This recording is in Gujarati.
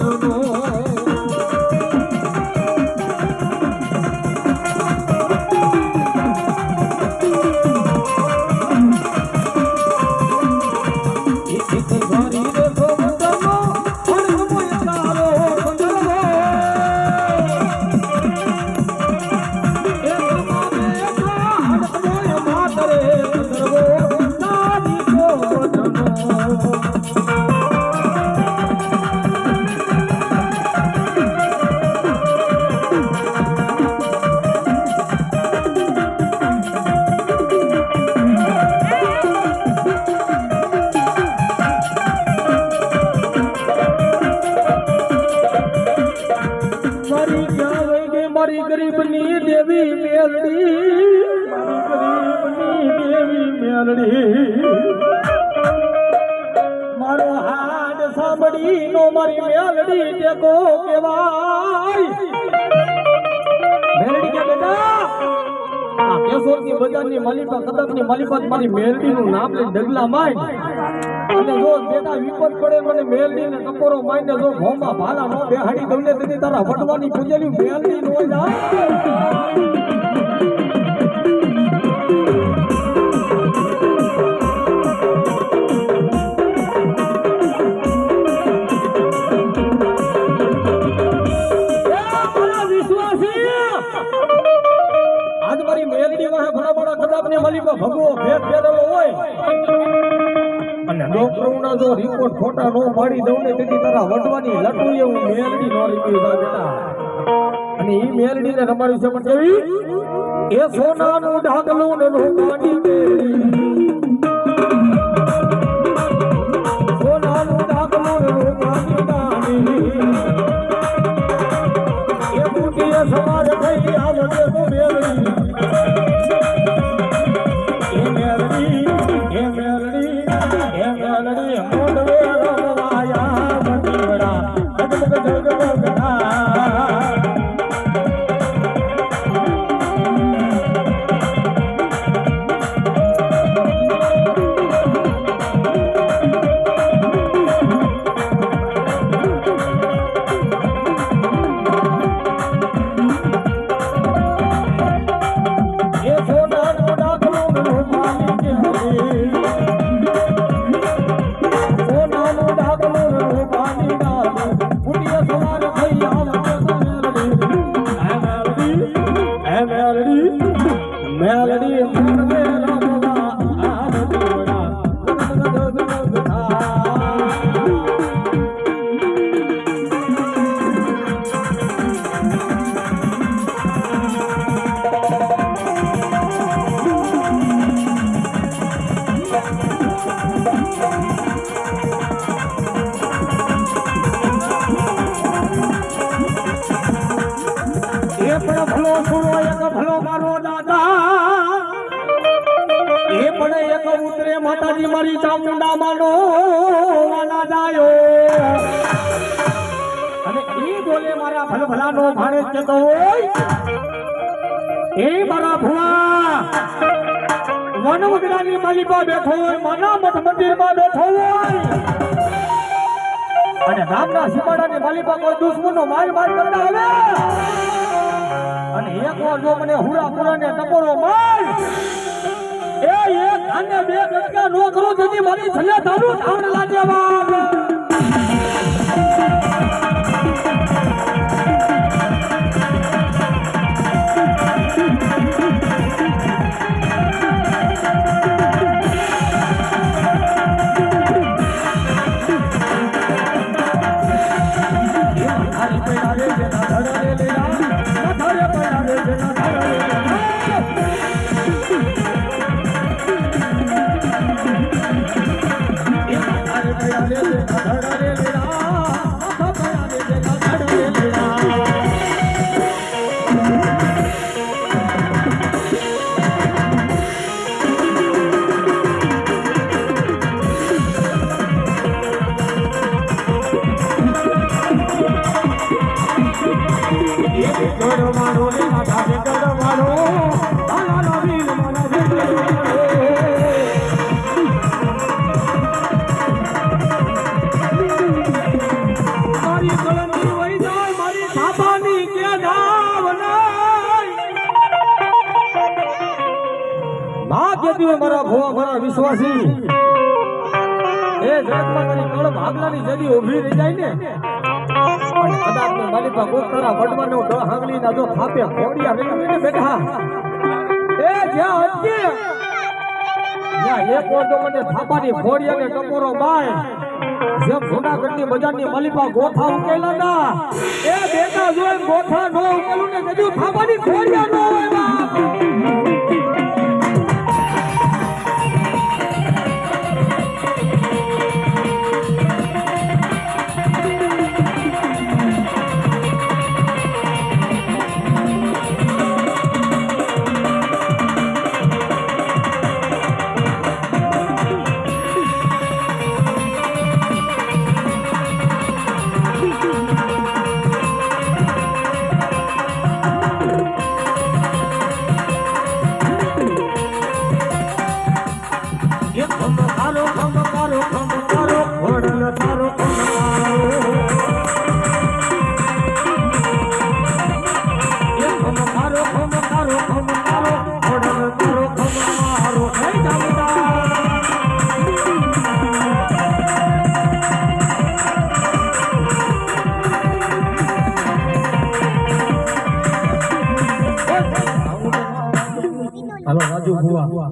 મારી મારો હાડ સાંભળી નો મારી મેલડી ટેકો કેવાય મેલડી કે બેટા બજારની માલિકા કદકની માલિકા મારી મેલડીનું નામ ડગલા માય અને જો બેટા વિપત પડે મને મેલડી ને ટકોરો માઈને જો ભોમાં ભાલા નો બેહાડી ને તેથી તારા વટવાની પૂજેલી મેલડી નો ડોક્ટરોના જો રિપોર્ટ ખોટા નો પાડી દઉં ને તેથી તારા વટવાની લટું એવું મેલડી નો રીપી જા બેટા. અને ઈ મેલડી ને તમારી છે પણ કેવી? એ સોનાનું ઢાકલું ને લોકાની બેડી மனதுதான் એક ઉતરે માતાજી મારી ચામુંડા માનો વાલા જાયો. અને એ બોલે મારા ભલ ભલાનો ભાણે જતો હોય, એ મારા ભુવા, વન ઉગડાની માલિકા બેઠો હોય, માના મઠ મંદિરમાં બેઠો હોય. અને રામના સીમાડાની માલિકા કોઈ દુશ્મનનો માર માર કરતા આવે. અને એક વાર જો મને હુરા પુરાને ટકોરો માર એ એક અને બે ગટકા નો કરો જેથી મારી છલ્લે તારું ધાણ લાગે બાપ. હોય મારા ભોવા મારા વિશ્વાસી. એ જગતમાં કળ ભાગલાની જડી ઊભી રહી જાય ને. અને કદાચ મેં મારી પાસે કોઈ તારા વડવાનો ડ હાંગલીના જો થાપે ઘોડિયા રહી ને બેટા એ જ્યાં અટકી ત્યાં એક વાર મને થાપાની ઘોડિયા ને ટકોરો બાય જેમ જૂનાગઢની બજારની મલિપા ગોથા ઉકેલા ના એ બેટા જોઈ ગોથા નો ઉકેલું ને કજુ થાપાની ઘોડિયા નો હોય રાજુ ભુવા.